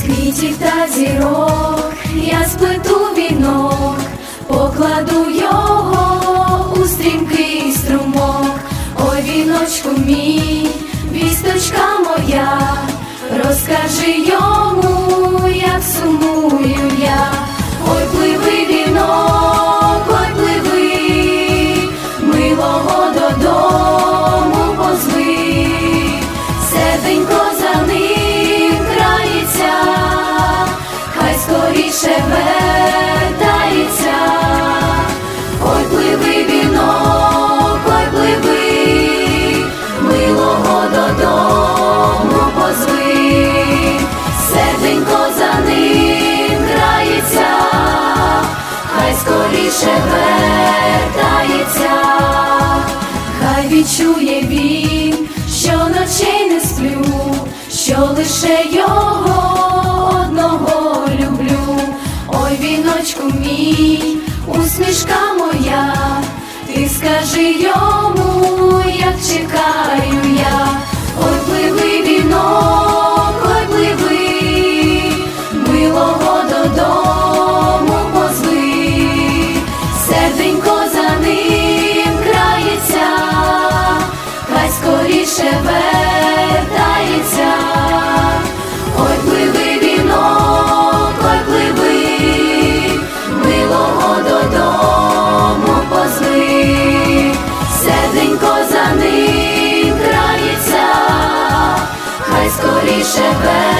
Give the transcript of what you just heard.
зірців та зірок, я сплету вінок, покладу його у стрімкий струмок, ой віночку мій, вісточка моя, розкажи йому, відчує він, що ночей не сплю, що лише його одного люблю, ой віночку мій, усмішка моя, ти скажи йому, як чекає. скоріше ве.